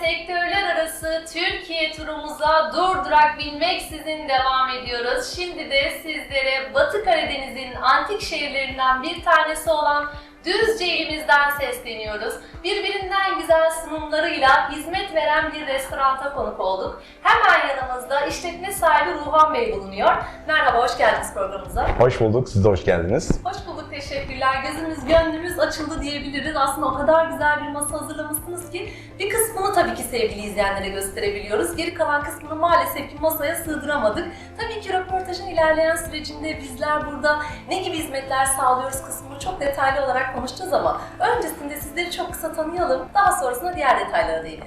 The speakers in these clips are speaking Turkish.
sektörler arası Türkiye turumuza durdurak bilmeksizin devam ediyoruz. Şimdi de sizlere Batı Karadeniz'in antik şehirlerinden bir tanesi olan Düzce ilimizden sesleniyoruz. Birbirinden güzel sunumlarıyla hizmet veren bir restoranta konuk olduk. Hemen yanımızda işletme sahibi Ruhan Bey bulunuyor. Merhaba, hoş geldiniz programımıza. Hoş bulduk, siz de hoş geldiniz. Hoş bulduk, teşekkürler. Gözümüz, gönlümüz açıldı diyebiliriz. Aslında o kadar güzel bir masa hazırlamışsınız ki bir kısmını tabii ki sevgili izleyenlere gösterebiliyoruz. Geri kalan kısmını maalesef ki masaya sığdıramadık. Tabii ki röportajın ilerleyen sürecinde bizler burada ne gibi hizmetler sağlıyoruz kısmını çok detaylı olarak konuşacağız ama öncesinde sizleri çok kısa tanıyalım. Daha sonrasında diğer detaylara değinelim.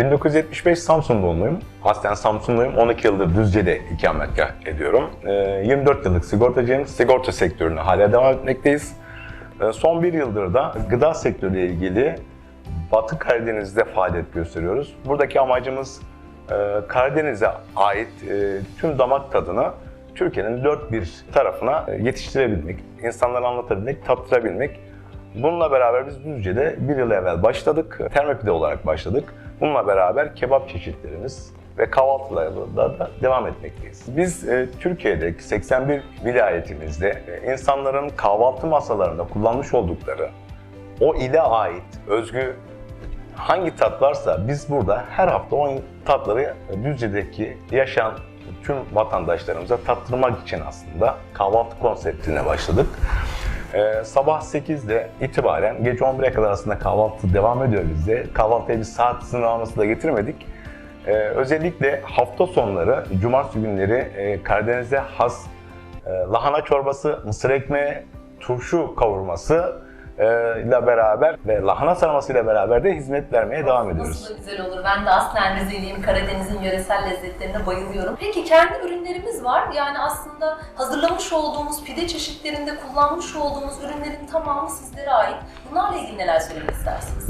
1975 Samsun doğumluyum. Aslen Samsunluyum. 12 yıldır Düzce'de ikametgah ediyorum. Ee, 24 yıllık sigortacıyım. Sigorta sektörüne hala devam etmekteyiz. Ee, Son bir yıldır da gıda sektörüyle ilgili Batı Karadeniz'de faaliyet gösteriyoruz. Buradaki amacımız e, Karadeniz'e ait e, tüm damak tadını Türkiye'nin dört bir tarafına e, yetiştirebilmek, insanlara anlatabilmek, tattırabilmek. Bununla beraber biz Düzce'de bir yıl evvel başladık. Termopide olarak başladık. Bununla beraber kebap çeşitlerimiz ve kahvaltılarla da devam etmekteyiz. Biz e, Türkiye'deki 81 vilayetimizde e, insanların kahvaltı masalarında kullanmış oldukları o ile ait özgü hangi tat varsa biz burada her hafta o tatları Düzce'deki yaşayan tüm vatandaşlarımıza tattırmak için aslında kahvaltı konseptine başladık. Ee, sabah 8'de itibaren gece 11'e kadar aslında kahvaltı devam ediyor bizde. Kahvaltıya bir saat sınırlaması da getirmedik. Ee, özellikle hafta sonları, cumartesi günleri e, Karadeniz'e has e, lahana çorbası, mısır ekmeği, turşu kavurması ile beraber ve lahana sarması ile beraber de hizmet vermeye devam ediyoruz. Nasıl da güzel olur. Ben de aslen Rizeliyim. Karadeniz'in yöresel lezzetlerine bayılıyorum. Peki kendi ürünlerimiz var. Yani aslında hazırlamış olduğumuz pide çeşitlerinde kullanmış olduğumuz ürünlerin tamamı sizlere ait. Bunlarla ilgili neler söylemek istersiniz?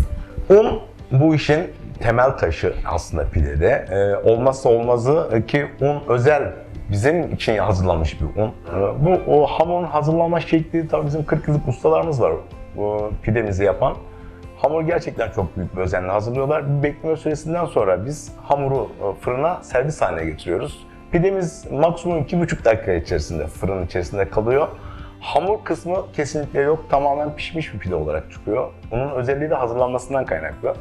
Un bu işin temel taşı aslında pidede. Ee, olmazsa olmazı ki un özel bizim için hazırlanmış bir un. Ee, bu o hamurun hazırlanma şekli tabii bizim 40 yıllık ustalarımız var bu pidemizi yapan. Hamur gerçekten çok büyük bir özenle hazırlıyorlar. Bir bekleme süresinden sonra biz hamuru e, fırına servis haline getiriyoruz. Pidemiz maksimum 2,5 dakika içerisinde fırının içerisinde kalıyor. Hamur kısmı kesinlikle yok. Tamamen pişmiş bir pide olarak çıkıyor. Bunun özelliği de hazırlanmasından kaynaklı.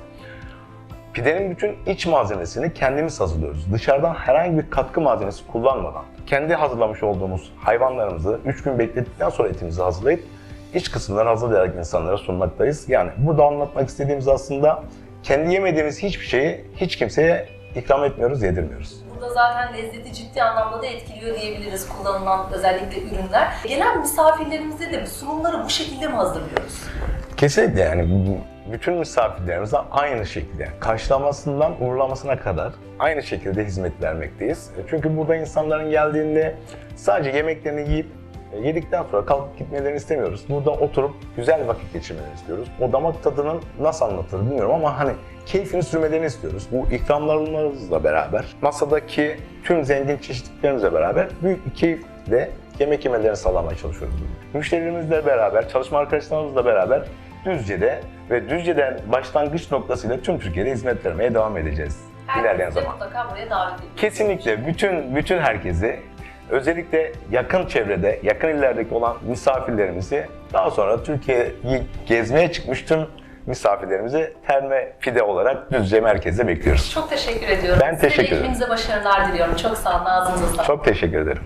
Pidenin bütün iç malzemesini kendimiz hazırlıyoruz. Dışarıdan herhangi bir katkı malzemesi kullanmadan. Kendi hazırlamış olduğumuz hayvanlarımızı 3 gün beklettikten sonra etimizi hazırlayıp iç kısımları hazırlayarak insanlara sunmaktayız. Yani burada anlatmak istediğimiz aslında kendi yemediğimiz hiçbir şeyi hiç kimseye ikram etmiyoruz, yedirmiyoruz. Burada zaten lezzeti ciddi anlamda da etkiliyor diyebiliriz kullanılan özellikle ürünler. Gelen misafirlerimize de sunumları bu şekilde mi hazırlıyoruz? Kesinlikle yani bütün misafirlerimize aynı şekilde karşılamasından uğurlamasına kadar aynı şekilde hizmet vermekteyiz. E, Çünkü burada insanların geldiğinde sadece yemeklerini yiyip yedikten sonra kalkıp gitmelerini istemiyoruz. Burada oturup güzel vakit geçirmelerini istiyoruz. O damak tadının nasıl anlatılır bilmiyorum ama hani keyfini sürmelerini istiyoruz. Bu ikramlarımızla beraber masadaki tüm zengin çeşitliklerimizle beraber büyük bir keyifle yemek yemelerini sağlamaya çalışıyoruz. Müşterilerimizle beraber, çalışma arkadaşlarımızla beraber Düzce'de ve Düzce'den başlangıç noktasıyla tüm Türkiye'de hizmet vermeye devam edeceğiz ilerleyen Herkesi de zaman. mutlaka buraya davet ediyoruz. Kesinlikle bütün bütün herkesi özellikle yakın çevrede, yakın illerdeki olan misafirlerimizi daha sonra Türkiye'yi gezmeye çıkmış tüm misafirlerimizi terme pide olarak Düzce merkezde bekliyoruz. Çok teşekkür ediyorum. Ben teşekkür Size de ederim. ekibinize başarılar diliyorum. Çok sağ olun. Ağzınıza sağlık. Çok teşekkür ederim.